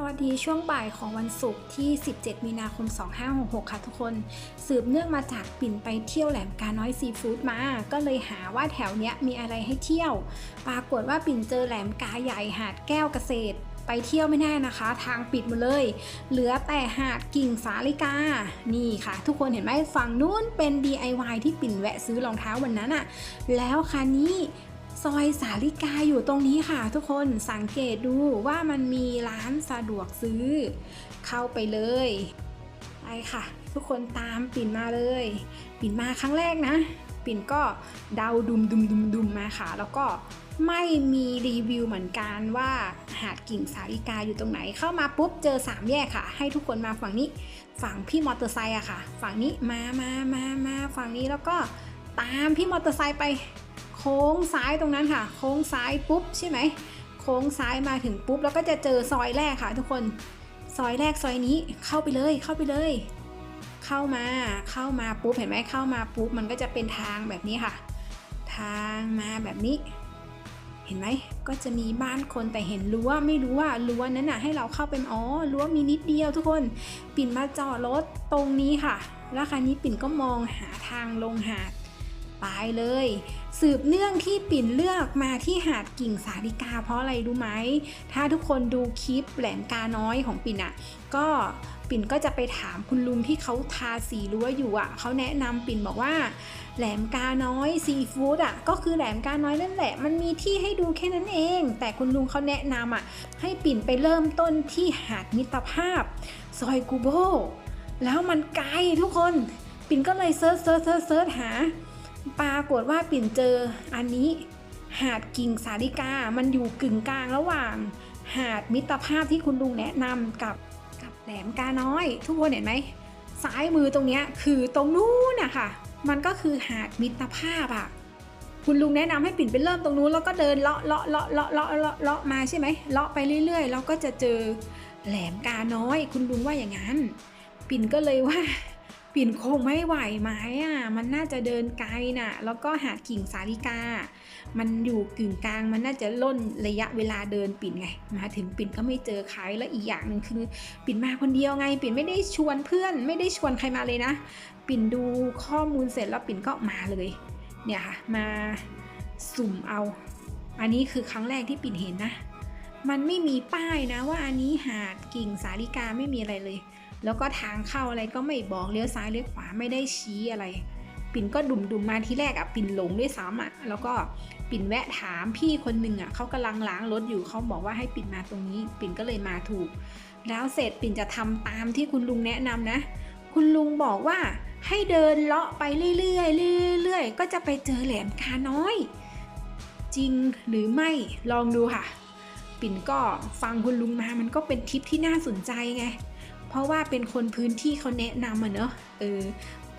สวัสดีช่วงบ่ายของวันศุกร์ที่ 17 มีนาคม 2566 ค่ะทุกคน สืบเนื่องมาจากปิ่นไปเที่ยวแหลมกาน้อยซีฟู้ดมา ก็เลยหาว่าแถวเนี้ยมีอะไรให้เที่ยว ปรากฏว่าปิ่นเจอแหลมกาใหญ่หาดแก้วเกษตร ไปเที่ยวไม่ได้นะคะ ทางปิดหมดเลย เหลือแต่หาดกิ่งสาลิกา นี่ค่ะ ทุกคนเห็นไหมฝั่งนู้นเป็น DIY ที่ปิ่นแวะซื้อรองเท้าวันนั้นอะแล้วคันนี้ ซอยสาลิกาอยู่ตรงนี้ค่ะ ทุกคนสังเกตดูว่ามันมีร้านสะดวกซื้อ เข้าไปเลยไปค่ะ ทุกคนตามปิ่นมาเลย ปิ่นมาครั้งแรกนะ ปิ่นก็เดาดุมดุมดุมดุมมาค่ะ แล้วก็ไม่มีรีวิวเหมือนกันว่าหาดกิ่งสาลิกาอยู่ตรงไหน เข้ามาปุ๊บเจอสามแยกค่ะ ให้ทุกคนมาฝั่งนี้ ฝั่งพี่มอเตอร์ไซค์อะค่ะ ฝั่งนี้มามามามาฝั่งนี้แล้วก็ตามพี่มอเตอร์ไซค์ไป ค้งซ้ายตรงนั้นค่ะ โค้งซ้ายปุ๊บใช่ไหม โค้งซ้ายมาถึงปุ๊บแล้วก็จะเจอซอยแรกค่ะ ทุกคน ซอยแรกซอยนี้เข้าไปเลย เข้าไปเลย เข้ามา เข้ามาปุ๊บเห็นไหมเข้ามาปุ๊บมันก็จะเป็นทางแบบนี้ค่ะ ทางมาแบบนี้ เห็นไหม ก็จะมีบ้านคนแต่เห็นรั้วไม่รู้ว่ารั้วนั้นน่ะให้เราเข้าไปอ๋อรั้วมีนิดเดียวทุกคน ปิ่นมาจอดรถตรงนี้ค่ะ แล้วคราวนี้ปิ่นก็มองหาทางลงหาด ไปเลย สืบเนื่องที่ปิ่นเลือกมาที่หาดกิ่งสาลิกา เพราะอะไรรู้ไหม ถ้าทุกคนดูคลิปแหลมกาน้อยของปิ่นอะ่ะก็ปิ่นก็จะไปถามคุณลุงที่เขาทาสีรั้วอยู่อะ่ะเขาแนะนำปิ่นบอกว่า แหลมกาน้อยซีฟู้ดอะก็คือแหลมกาน้อยนั่นแหละ มันมีที่ให้ดูแค่นั้นเอง แต่คุณลุงเขาแนะนำอะให้ปิ่นไปเริ่มต้นที่หาดมิตรภาพ ซอยกูโบแล้วมันไกลทุกคน ปิ่นก็เลยเซิร์ชเซิร์ชเซิร์ชหา ปรากฏว่าปิ่นเจออันนี้หาดกิ่งสาลิกา มันอยู่กึ่งกลางระหว่าง หาดมิตรภาพที่คุณลุงแนะนำกับกับแหลมกาน้อย ทุกคนเห็นไหมซ้ายมือตรงนี้คือตรงนู้นนะคะมันก็คือหาดมิตรภาพอะคุณลุงแนะนำให้ปิ่นไปเริ่มตรงนู้นแล้วก็เดินเลาะเลาะเลาะเลาะเลาะเลาะเลาะมาใช่ไหมเลาะไปเรื่อยๆแล้วก็จะเจอแหลมกาน้อย คุณลุงว่าอย่างนั้น ปิ่นก็เลยว่า ปิ่นคงไม่ไหวไหมอะ มันน่าจะเดินไกลน่ะ แล้วก็หาดกิ่งสาลิกา มันอยู่กึ่งกลาง มันน่าจะล่นระยะเวลาเดินปิ่นไง มาถึงปิ่นก็ไม่เจอใคร แล้วอีกอย่างหนึ่งคือปิ่นมาคนเดียวไง ปิ่นไม่ได้ชวนเพื่อน ไม่ได้ชวนใครมาเลยนะ ปิ่นดูข้อมูลเสร็จแล้วปิ่นก็มาเลย เนี่ยค่ะ มาสุ่มเอา อันนี้คือครั้งแรกที่ปิ่นเห็นนะ มันไม่มีป้ายนะว่าอันนี้หาดกิ่งสาลิกาไม่มีอะไรเลย แล้วก็ทางเข้าอะไรก็ไม่บอกเลี้ยวซ้ายเลี้ยวขวาไม่ได้ชี้อะไร ปิ่นก็ดุมดุมๆมาที่แรกอะปิ่นหลงด้วยซ้ำอะแล้วก็ปิ่นแวะถามพี่คนหนึ่งอะเขากำลังล้างรถอยู่เขาบอกว่าให้ปิ่นมาตรงนี้ ปิ่นก็เลยมาถูก แล้วเสร็จปิ่นจะทำตามที่คุณลุงแนะนำนะ คุณลุงบอกว่าให้เดินเลาะไปเรื่อยๆเรื่อยๆก็จะไปเจอแหลมคาน้อย จริงหรือไม่ลองดูค่ะ ปิ่นก็ฟังคุณลุงมามันก็เป็นทริปที่น่าสนใจไง เพราะว่าเป็นคนพื้นที่เขาแนะนำอะเนอะเออ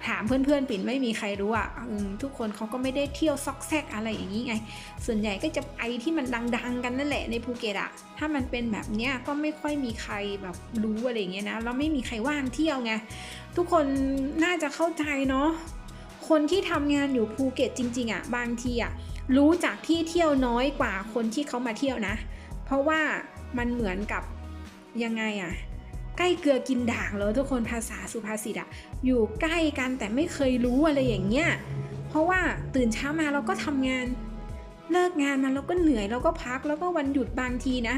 ถามเพื่อนๆปิ่นไม่มีใครรู้อะอืมทุกคนเขาก็ไม่ได้เที่ยวซอกแซกอะไรอย่างนี้ไง ส่วนใหญ่ก็จะไปที่มันดัง ๆ กันนั่นแหละในภูเก็ตอะถ้ามันเป็นแบบเนี้ยก็ไม่ค่อยมีใครแบบรู้อะไรอย่างเงี้ยนะแล้วไม่มีใครว่างเที่ยวไงทุกคนน่าจะเข้าใจเนาะคนที่ทำงานอยู่ภูเก็ตจริงๆอะบางทีอะรู้จักที่เที่ยวน้อยกว่าคนที่เขามาเที่ยวนะ เพราะว่ามันเหมือนกับยังไงอะ ใกล้เกลือกินด่างเลยทุกคนภาษาสุภาษิตอะอยู่ใกล้กันแต่ไม่เคยรู้อะไรอย่างเงี้ยเพราะว่าตื่นเช้ามาเราก็ทำงาน เลิกงานมาเราก็เหนื่อยเราก็พักแล้วก็วันหยุดบางทีนะ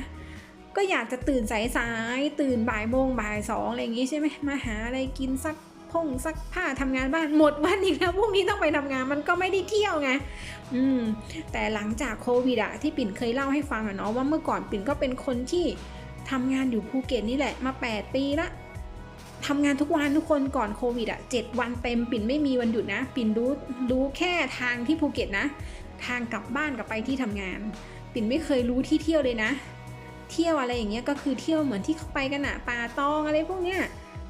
ก็อยากจะตื่นสายๆตื่นบ่ายโมงบ่ายสองอะไรอย่างงี้ใช่ไหมมาหาอะไรกินสักพงสักผ้าทำงานบ้านหมดวันอีกแล้วพรุ่งนี้ต้องไปทำงานมันก็ไม่ได้เที่ยวไงอืมแต่หลังจากโควิดอะที่ปิ่นเคยเล่าให้ฟังอะเนาะว่าเมื่อก่อนปิ่นก็เป็นคนที่ ทำงานอยู่ภูเก็ตนี่แหละมา 8 ปีละทำงานทุกวันทุกคนก่อนโควิดอะเจ็ดวันเต็มปิ่นไม่มีวันหยุดนะ ปิ่นรู้รู้แค่ทางที่ภูเก็ตนะ ทางกลับบ้านกลับไปที่ทำงาน ปิ่นไม่เคยรู้ที่เที่ยวเลยนะ เที่ยวอะไรอย่างเงี้ยก็คือเที่ยวเหมือนที่เขาไปกันอะป่าตองอะไรพวกเนี้ย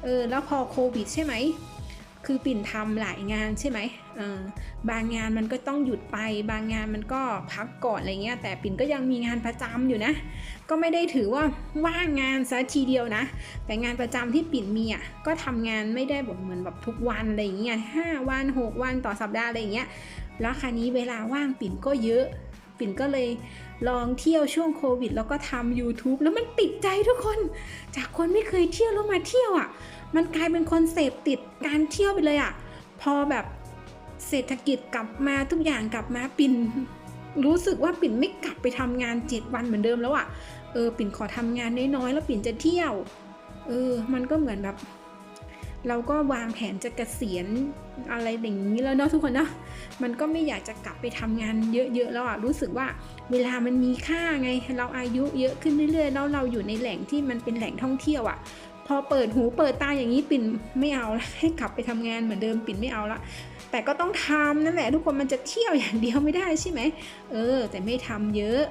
เออแล้วพอโควิดใช่ไหม คือปิ่นทำหลายงานใช่ไหมบางงานมันก็ต้องหยุดไป บางงานมันก็พักก่อนอะไรเงี้ย แต่ปิ่นก็ยังมีงานประจำอยู่นะ ก็ไม่ได้ถือว่าว่างงานซะทีเดียวนะ แต่งานประจำที่ปิ่นมีอะ ก็ทำงานไม่ได้แบบเหมือนแบบทุกวันอะไรเงี้ยห้าวันหกวันต่อสัปดาห์อะไรเงี้ย แล้วคราวนี้เวลาว่างปิ่นก็เยอะปปิ่นก็เลยลองเที่ยวช่วงโควิด แล้วก็ทำ YouTube แล้วมันติดใจทุกคน จากคนไม่เคยเที่ยวแล้วมาเที่ยวอะ่ะ มันกลายเป็นคนเสพติดการเที่ยวไปเลยอะ่ะพอแบบเศรษฐกิจกลับมาทุกอย่างกลับมาปิ่นรู้สึกว่าปิ่นไม่กลับไปทำงานเจ็ดวันเหมือนเดิมแล้วอะ่ะเออปิ่นขอทำงานน้อยๆแล้วปิ่นจะเที่ยวเออมันก็เหมือนแบบ เราก็วางแผนจะเกษียณอะไรอย่างนี้แล้วเนาะทุกคนเนาะมันก็ไม่อยากจะกลับไปทำงานเยอะๆแล้วอะรู้สึกว่าเวลามันมีค่าไงเราอายุเยอะขึ้นเรื่อยๆแล้วเราอยู่ในแหล่งที่มันเป็นแหล่งท่องเที่ยวอะ พอเปิดหูเปิดตาอย่างนี้ปิ่นไม่เอาละให้กลับไปทำงานเหมือนเดิมปิ่นไม่เอาละแต่ก็ต้องทำนั่นแหละทุกคนมันจะเที่ยวอย่างเดียวไม่ได้ใช่ไหมเออ แต่ไม่ทำเยอะ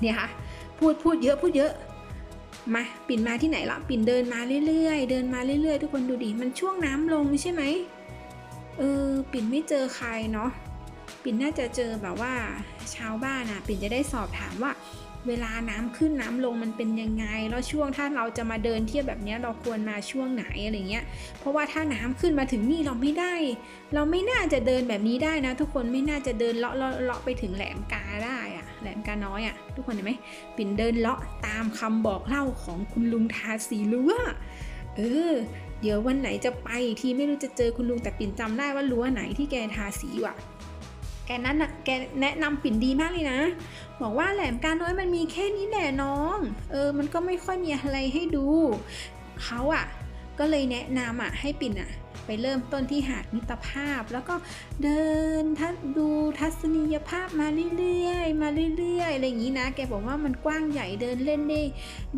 เนี่ยค่ะพูดพูดเยอะพูดเยอะมาปิ่นมาที่ไหนละปิ่นเดินมาเรื่อยๆ เดินมาเรื่อยๆ ทุกคนดูดิมันช่วงน้ำลงใช่ไหมเออปิ่นไม่เจอใครเนาะปิ่นน่าจะเจอแบบว่าชาวบ้านอะปิ่นจะได้สอบถามว่า เวลาน้ำขึ้นน้ำลงมันเป็นยังไง แล้วช่วงถ้าเราจะมาเดินเที่ยวแบบนี้เราควรมาช่วงไหนอะไรเงี้ย เพราะว่าถ้าน้ำขึ้นมาถึงนี่เราไม่ได้ เราไม่น่าจะเดินแบบนี้ได้นะ ทุกคนไม่น่าจะเดินเลาะเลาะเลาะไปถึงแหลมกาได้อะแหลมกาน้อยอะทุกคนเห็นไหมปิ่นเดินเลาะตามคำบอกเล่าของคุณลุงทาสีรั้วเออเดี๋ยววันไหนจะไปอีกทีไม่รู้จะเจอคุณลุงแต่ปิ่นจำได้ว่ารั้วไหนที่แกทาสีว่ะ แกนั้นนะแกแนะนำปิ่นดีมากเลยนะ บอกว่าแหลมกาน้อยมันมีแค่นี้แหละน้อง เออ มันก็ไม่ค่อยมีอะไรให้ดู เขาอะก็เลยแนะนำอะให้ปิ่นอะไปเริ่มต้นที่หาดมิตรภาพ แล้วก็เดินทัศดูทัศนียภาพมาเรื่อยๆ มาเรื่อยๆ อะไรอย่างนี้นะ แกบอกว่ามันกว้างใหญ่เดินเล่นได้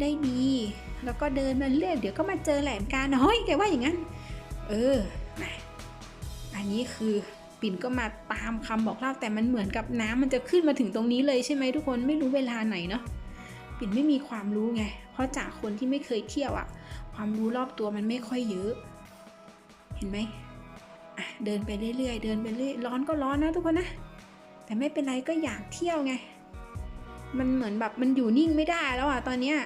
ได้ดี แล้วก็เดินมาเรื่อยเดี๋ยวก็มาเจอแหลมกาน้อย แกว่าอย่างนั้น เออมาอันนี้คือ ปิ่นก็มาตามคำบอกเล่าแต่มันเหมือนกับน้ำมันจะขึ้นมาถึงตรงนี้เลยใช่ไหมทุกคนไม่รู้เวลาไหนเนาะปิ่นไม่มีความรู้ไง เพราะจากคนที่ไม่เคยเที่ยวอะความรู้รอบตัวมันไม่ค่อยเยอะ เห็นไหมอะเดินไปเรื่อยๆเดินไปเรื่อยร้อนก็ร้อนนะทุกคนนะ แต่ไม่เป็นไรก็อยากเที่ยวไง มันเหมือนแบบมันอยู่นิ่งไม่ได้แล้วอะตอนเนี้ย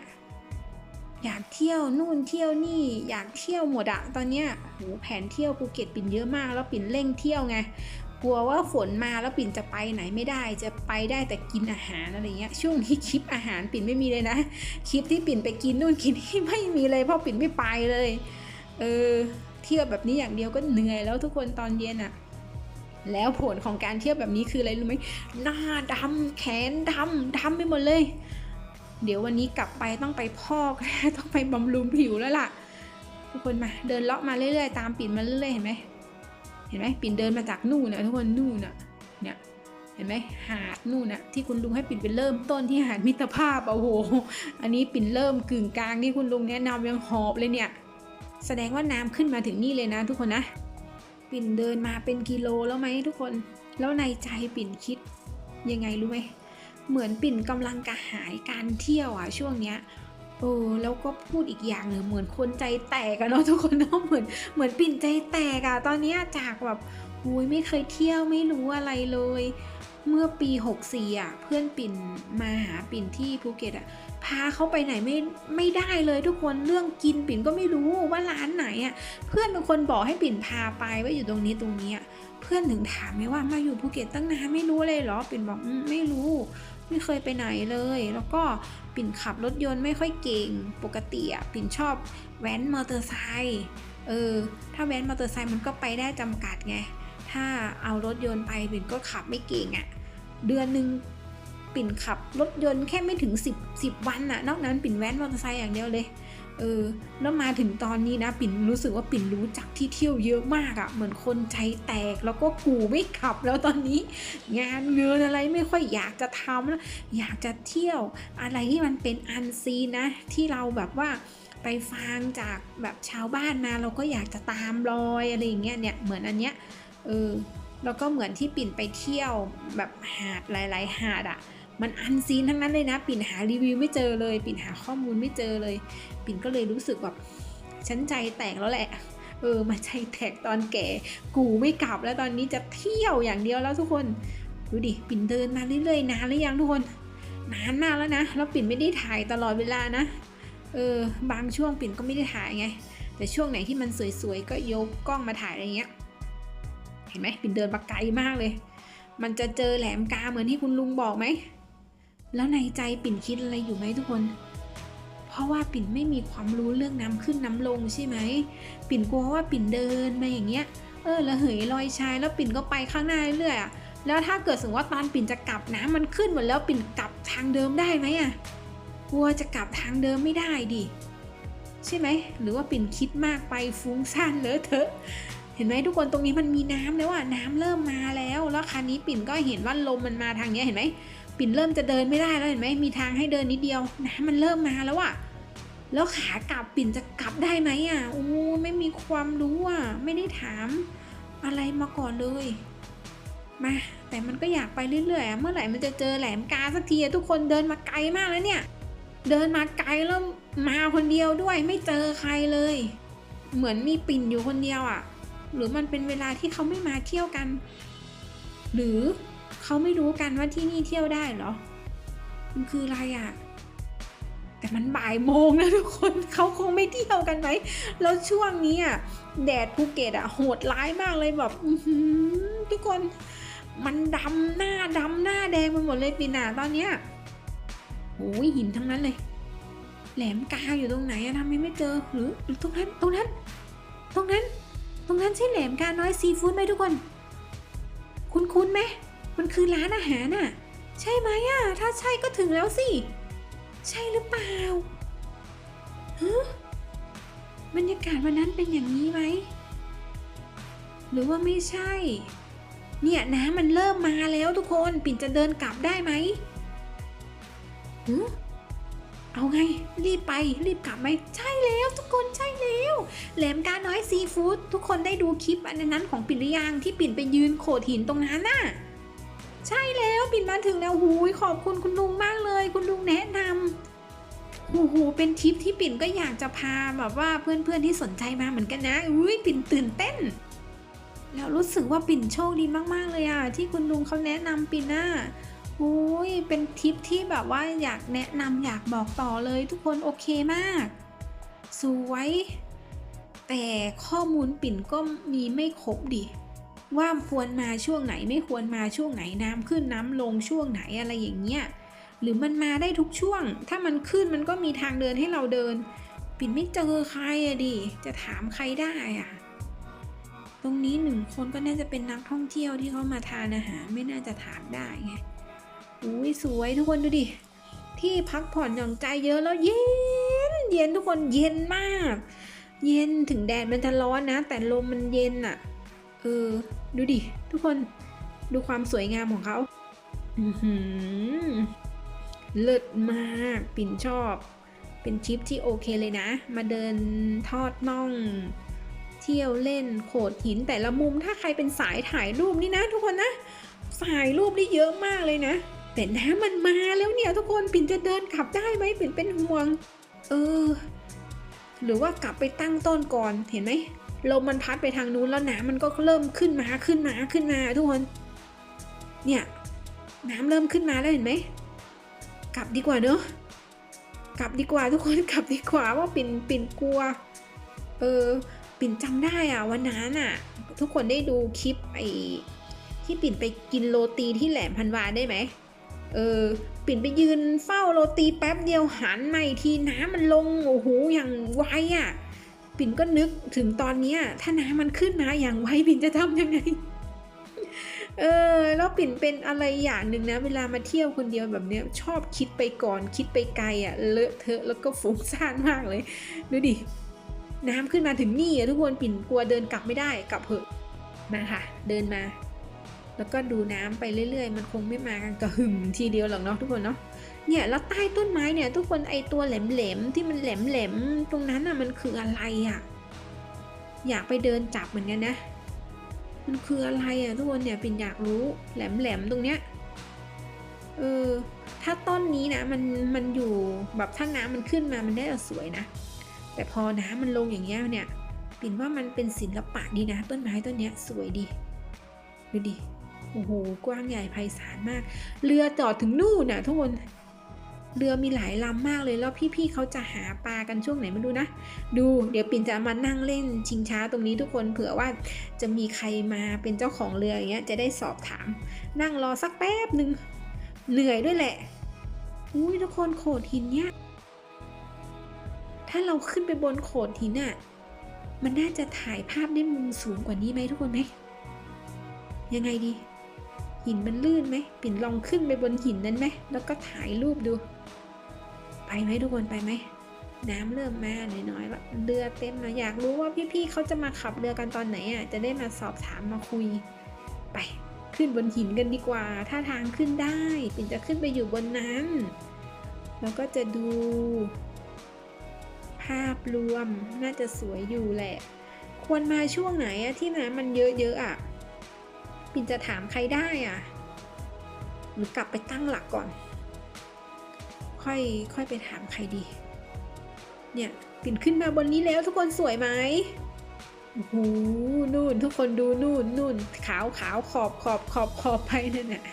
อยากเที่ยวนู่นเที่ยวนี่อยากเที่ยวหมดอะตอนเนี้ยโหแผนเที่ยวภูเก็ตปิ่นเยอะมากแล้วปิ่นเร่งเที่ยวไงกลัวว่าฝนมาแล้วปิ่นจะไปไหนไม่ได้ จะไปได้แต่กินอาหารอะไรเงี้ยช่วงนี้คลิปอาหารปิ่นไม่มีเลยนะคลิปที่ปิ่นไปกินนู่นกินนี่ไม่มีเลยเพราะปิ่นไม่ไปเลยเออเที่ยวแบบนี้อย่างเดียวก็เหนื่อยแล้วทุกคนตอนเย็นอะแล้วผลของการเที่ยวแบบนี้คืออะไรรู้ไหมหน้าดำแขนดำดำไปหมดเลย เดี๋ยววันนี้กลับไปต้องไปพอกต้องไปบำรุงผิวแล้วล่ะ ทุกคนมาเดินเลาะมาเรื่อยๆ ตามปิ่นมาเรื่อยๆเห็นไหมเห็นไหมปิ่นเดินมาจากนู่นนะทุกคนนู่นน่ะเนี่ยเห็นไหมหาดนู่นน่ะที่คุณลุงให้ปิ่นไปเริ่มต้นที่หาดมิตรภาพอะโอ้โห อันนี้ปิ่นเริ่มกึ่งกลางที่คุณลุงแนะนำยังหอบเลยเนี่ย แสดงว่าน้ำขึ้นมาถึงนี่เลยนะ ทุกคนนะ ปิ่นเดินมาเป็นกิโลแล้วไหมทุกคน แล้วในใจปิ่นคิดยังไงรู้ไหม เหมือนปิ่นกำลังกระหายการเที่ยวอะช่วงเนี้ยเออแล้วก็พูดอีกอย่างหนึ่งเหมือนคนใจแตกอะเนาะทุกคนเนาะเหมือนเหมือนปิ่นใจแตกอะตอนเนี้ยจากแบบอุ้ยไม่เคยเที่ยวไม่รู้อะไรเลย เมื่อปี 64อะเพื่อนปิ่นมาหาปิ่นที่ภูเก็ตอะพาเขาไปไหนไม่ไม่ได้เลยทุกคนเรื่องกินปิ่นก็ไม่รู้ว่าร้านไหนอะเพื่อนเป็นคนบอกให้ปิ่นพาไปว่าอยู่ตรงนี้ตรงนี้เพื่อนถึงถามไหมว่ามาอยู่ภูเก็ตตั้งนานไม่รู้เลยเหรอปิ่นบอกไม่รู้ ไม่เคยไปไหนเลย แล้วก็ปิ่นขับรถยนต์ไม่ค่อยเก่ง ปกติอะปิ่นชอบแว้นมอเตอร์ไซค์เออถ้าแว้นมอเตอร์ไซค์มันก็ไปได้จำกัดไง ถ้าเอารถยนต์ไปปิ่นก็ขับไม่เก่งอะ่ะเดือนหนึ่งปิ่นขับรถยนต์แค่ไม่ถึง 10 10 วันอะ่ะ นอกนั้นปิ่นแว้นมอเตอร์ไซค์อย่างเดียวเลย เออแล้วมาถึงตอนนี้นะ ปิ่นรู้สึกว่าปิ่นรู้จักที่เที่ยวเยอะมากอะ่ะ เหมือนคนใจแตกแล้วก็กูไม่ขับแล้วตอนนี้ งานเงินอะไรไม่ค่อยอยากจะทำแล้วอยากจะเที่ยวอะไรที่มันเป็นอันซีนนะที่เราแบบว่าไปฟังจากแบบชาวบ้านมาเราก็อยากจะตามรอยอะไรอย่างเงี้ยเนี่ยเหมือนอันเนี้ยเออแล้วก็เหมือนที่ปิ่นไปเที่ยวแบบหาดหลาย ๆ หาดอะ่ะ มันอันซีนทั้งนั้นเลยนะ ปิ่นหารีวิวไม่เจอเลย ปิ่นหาข้อมูลไม่เจอเลย ปิ่นก็เลยรู้สึกแบบฉันใจแตกแล้วแหละเออมาใจแตกตอนแก่ กูไม่กลับแล้วตอนนี้จะเที่ยวอย่างเดียวแล้วทุกคนดูดิปิ่นเดินมาเรื่อยๆนานหรือยังทุกคนนานมากแล้วนะแล้วปิ่นไม่ได้ถ่ายตลอดเวลานะเออบางช่วงปิ่นก็ไม่ได้ถ่ายไง แต่ช่วงไหนที่มันสวยๆก็ยกกล้องมาถ่ายอะไรเงี้ยเห็นไหมปิ่นเดินมาไกลมากเลย มันจะเจอแหลมกาเหมือนที่คุณลุงบอกไหม แล้วในใจปิ่นคิดอะไรอยู่ไหมทุกคน เพราะว่าปิ่นไม่มีความรู้เรื่องน้ำขึ้นน้ำลงใช่ไหม ปิ่นกลัวว่าปิ่นเดินมาอย่างเงี้ย เออแล้วเหยลอยชายแล้วปิ่นก็ไปข้างหน้าเรื่อยๆอะแล้วถ้าเกิดสมมติว่าตอนปิ่นจะกลับน้ำมันขึ้นหมดแล้วปิ่นกลับทางเดิมได้ไหมอะกลัวจะกลับทางเดิมไม่ได้ดิใช่ไหม หรือว่าปิ่นคิดมากไปฟุ้งซ่านเลอะเทอะเห็นไหมทุกคนตรงนี้มันมีน้ำแล้วอะน้ำเริ่มมาแล้ว แล้วคราวนี้ปิ่นก็เห็นว่าลมมันมาทางเนี้ยเห็นไหม ปิ่นเริ่มจะเดินไม่ได้แล้วเห็นไหมมีทางให้เดินนิดเดียวน้ำมันเริ่มมาแล้วอะแล้วขากลับปิ่นจะกลับได้ไหมอะโอ้ไม่มีความรู้อะไม่ได้ถามอะไรมาก่อนเลยมาแต่มันก็อยากไปเรื่อยๆ เมื่อไหร่มันจะเจอแหลมกาสักทีอะทุกคนเดินมาไกลมากแล้วเนี่ย เดินมาไกลแล้วมาคนเดียวด้วยไม่เจอใครเลย เหมือนมีปิ่นอยู่คนเดียวอะหรือมันเป็นเวลาที่เขาไม่มาเที่ยวกัน หรือ เขาไม่รู้กันว่าที่นี่เที่ยวได้เหรอ มันคืออะไรอะแต่มันบ่ายโมงนะทุกคนเขาคงไม่เที่ยวกันไหมแล้วช่วงนี้อะแดดภูเก็ตอะโหดร้ายมากเลยแบบทุกคนมันดำหน้าดำหน้าแดงไปหมดเลยปีหนาตอนเนี้ยโอ้ยหินทั้งนั้นเลย แหลมกาอยู่ตรงไหนอะทำไมไม่เจอหรือตรงนั้นตรงนั้น ตรงนั้น ตรงนั้นใช่แหลมกาน้อยซีฟู้ดไหมทุกคน คุ้นคุ้นๆไหม มันคือร้านอาหารน่ะ ใช่ไหมอะ ถ้าใช่ก็ถึงแล้วสิ ใช่หรือเปล่าฮะบรรยากาศวันนั้นเป็นอย่างนี้ไหม หรือว่าไม่ใช่ เนี่ยน้ำมันเริ่มมาแล้วทุกคนปิ่นจะเดินกลับได้ไหมหือเอาไง รีบไปรีบกลับไหมใช่แล้วทุกคนใช่แล้วแหลมกาน้อยซีฟู้ดทุกคนได้ดูคลิปอันนั้นของปิ่นหรือยังที่ปิ่นไปยืนโขดหินตรงนั้นน่ะ ใช่แล้วปิ่นมาถึงแล้วหูยขอบคุณคุณลุงมากเลย คุณลุงแนะนำโอ้โหเป็นทริปที่ปิ่นก็อยากจะพาแบบว่าเพื่อนๆที่สนใจมาเหมือนกันนะอุ้ยปิ่นตื่นเต้น แล้วรู้สึกว่าปิ่นโชคดีมากๆเลยอะที่คุณลุงเขาแนะนำปิ่นน่ะโอ้ยเป็นทริปที่แบบว่าอยากแนะนำอยากบอกต่อเลยทุกคนโอเคมาก สวย แต่ข้อมูลปิ่นก็มีไม่ครบดิ ว่าควรมาช่วงไหนไม่ควรมาช่วงไหนน้ำขึ้นน้ำลงช่วงไหนอะไรอย่างเงี้ยหรือมันมาได้ทุกช่วง ถ้ามันขึ้นมันก็มีทางเดินให้เราเดิน ปิ่นไม่เจอใครอะดิจะถามใครได้อะตรงนี้หนึ่งคนก็น่าจะเป็นนักท่องเที่ยวที่เขามาทานอาหารไม่น่าจะถามได้ไงอุ้ยสวยทุกคนดูดิที่พักผ่อนหย่อนใจเยอะแล้วเย็นเย็นทุกคนเย็นมาก เย็นถึงแดดมันจะร้อนนะ แต่ลมมันเย็นอะเออ ดูดิ ทุกคนดูความสวยงามของเขาเลิศมาก ปิ่นชอบ เป็นทริปที่โอเคเลยนะ มาเดินทอดน่อง เที่ยวเล่นโขดหินแต่ละมุมถ้าใครเป็นสายถ่ายรูปนี่นะ ทุกคนนะถ่ายรูปนี่เยอะมากเลยนะ แต่น้ำมันมาแล้วเนี่ย ทุกคนปิ่นจะเดินกลับได้ไหมปิ่นเป็นห่วง เออ หรือว่ากลับไปตั้งต้นก่อนเห็นไหม ลมมันพัดไปทางนู้นแล้วน้ำมันก็เริ่มขึ้นมาขึ้นมาขึ้นมาทุกคน เนี่ยน้ำเริ่มขึ้นมาแล้วเห็นไหม กลับดีกว่าเนอะกลับดีกว่าทุกคนกลับดีกว่าว่าปิ่นปิ่นกลัว เออปิ่นจำได้อะวันนั้นอะ ทุกคนได้ดูคลิปไอ้ที่ปิ่นไปกินโรตีที่แหลมพันวาได้ไหมเออปิ่นไปยืนเฝ้าโรตีแป๊บเดียวหันมาอีกทีน้ำมันลงโอ้โหอย่างไวอะ ปิ่นก็นึกถึงตอนเนี้ยถ้าน้ำมันขึ้นมาอย่างไวปิ่นจะทำยังไง เออ แล้วปิ่นเป็นอะไรอย่างหนึ่งนะ เวลามาเที่ยวคนเดียวแบบเนี้ย ชอบคิดไปก่อนคิดไปไกลอะ่ะเลอะเทอะแล้วก็ฟุ้งซ่านมากเลย ดูดิ น้ำขึ้นมาถึงนี่อะทุกคนปิ่นกลัวเดินกลับไม่ได้กลับเถอะมาค่ะ เดินมา แล้วก็ดูน้ำไปเรื่อยๆ มันคงไม่มากันกระหึ่มทีเดียวหรอกเนาะทุกคนเนาะ เนี่ยแล้วใต้ต้นไม้เนี่ยทุกคนไอตัวแหลมๆที่มันแหลมๆตรงนั้นอะมันคืออะไรอะอยากไปเดินจับเหมือนกันนะ มันคืออะไรอะทุกคนเนี่ยปิ่นอยากรู้แหลมๆตรงเนี้ยเออถ้าต้นนี้นะมันมันอยู่แบบถ้าน้ำมันขึ้นมามันได้สวยนะ แต่พอน้ำมันลงอย่างเงี้ยเนี่ยปิ่นว่ามันเป็นศิลปะดีนะ ต้นไม้ต้นเนี้ยสวยดีดูดิโอ้โหกว้างใหญ่ไพศาลมาก เรือจอดถึงนู่นน่ะทุกคน เรือมีหลายลำมากเลย แล้วพี่ๆเขาจะหาปลากันช่วงไหนมาดูนะ ดูเดี๋ยวปิ่นจะมานั่งเล่นชิงช้าตรงนี้ทุกคนเผื่อว่าจะมีใครมาเป็นเจ้าของเรืออย่างเงี้ยจะได้สอบถาม นั่งรอสักแป๊บหนึ่งเหนื่อยด้วยแหละอุ้ยทุกคนโขดหินเนี้ยถ้าเราขึ้นไปบนโขดหินอะมันน่าจะถ่ายภาพได้มุมสูงกว่านี้ไหมทุกคนไหมยังไงดี หินมันลื่นไหมปิ่นลองขึ้นไปบนหินนั้นไหมแล้วก็ถ่ายรูปดู ไปไหมทุกคนไปไหมน้ำเริ่มมาหน่อยๆแล้วเรือเต็มนะอยากรู้ว่าพี่ๆเขาจะมาขับเรือกันตอนไหนอะจะได้มาสอบถามมาคุย ไปขึ้นบนหินกันดีกว่า ถ้าทางขึ้นได้ปิ่นจะขึ้นไปอยู่บนนั้น แล้วก็จะดู ภาพรวมน่าจะสวยอยู่แหละ ควรมาช่วงไหนอะที่น้ำมันเยอะๆอะ ปิ่นจะถามใครได้อะหรือกลับไปตั้งหลักก่อน ค่อยค่อยไปถามใครดี เนี่ยปิ่นขึ้นมาบนนี้แล้วทุกคนสวยไหมโอ้โหนู่นทุกคนดูนู่นนู่นขาวขาวขอบขอบขอบขอบไปนั่นน่ะ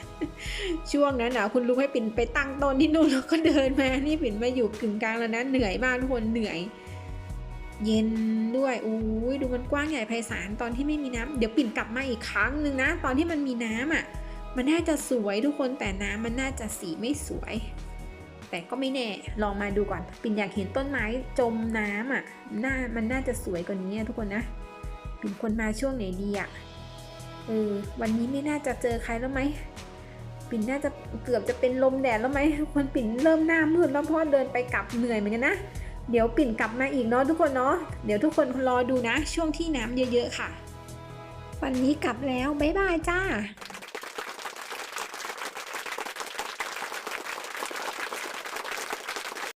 ช่วงนั้นอะคุณลุงให้ปิ่นไปตั้งต้นที่นู่นแล้วก็เดินมานี่ปิ่นมาอยู่กึ่งกลางแล้วนะเหนื่อยมากทุกคนเหนื่อย เย็นด้วยอู้ยดูมันกว้างใหญ่ไพศาลตอนที่ไม่มีน้ำเดี๋ยวปิ่นกลับมาอีกครั้งหนึ่งนะ ตอนที่มันมีน้ำอะ มันน่าจะสวยทุกคนแต่น้ำมันน่าจะสีไม่สวย แต่ก็ไม่แน่ ลองมาดูก่อน ปิ่นอยากเห็นต้นไม้จมน้ำอะน่ามันน่าจะสวยกว่านี้ทุกคนนะ ปิ่นควรมาช่วงไหนดีอะเออวันนี้ไม่น่าจะเจอใครแล้วไหมปิ่นน่าจะเกือบจะเป็นลมแดดแล้วไหมทุกคนปิ่นเริ่มหน้ามืดแล้วเพราะเดินไปกลับเหนื่อยเหมือนกันนะ เดี๋ยวปิ่นกลับมาอีกเนาะทุกคนเนาะเดี๋ยวทุกคนรอดูนะ ช่วงที่น้ำเยอะๆค่ะ วันนี้กลับแล้ว บ๊ายบายจ้า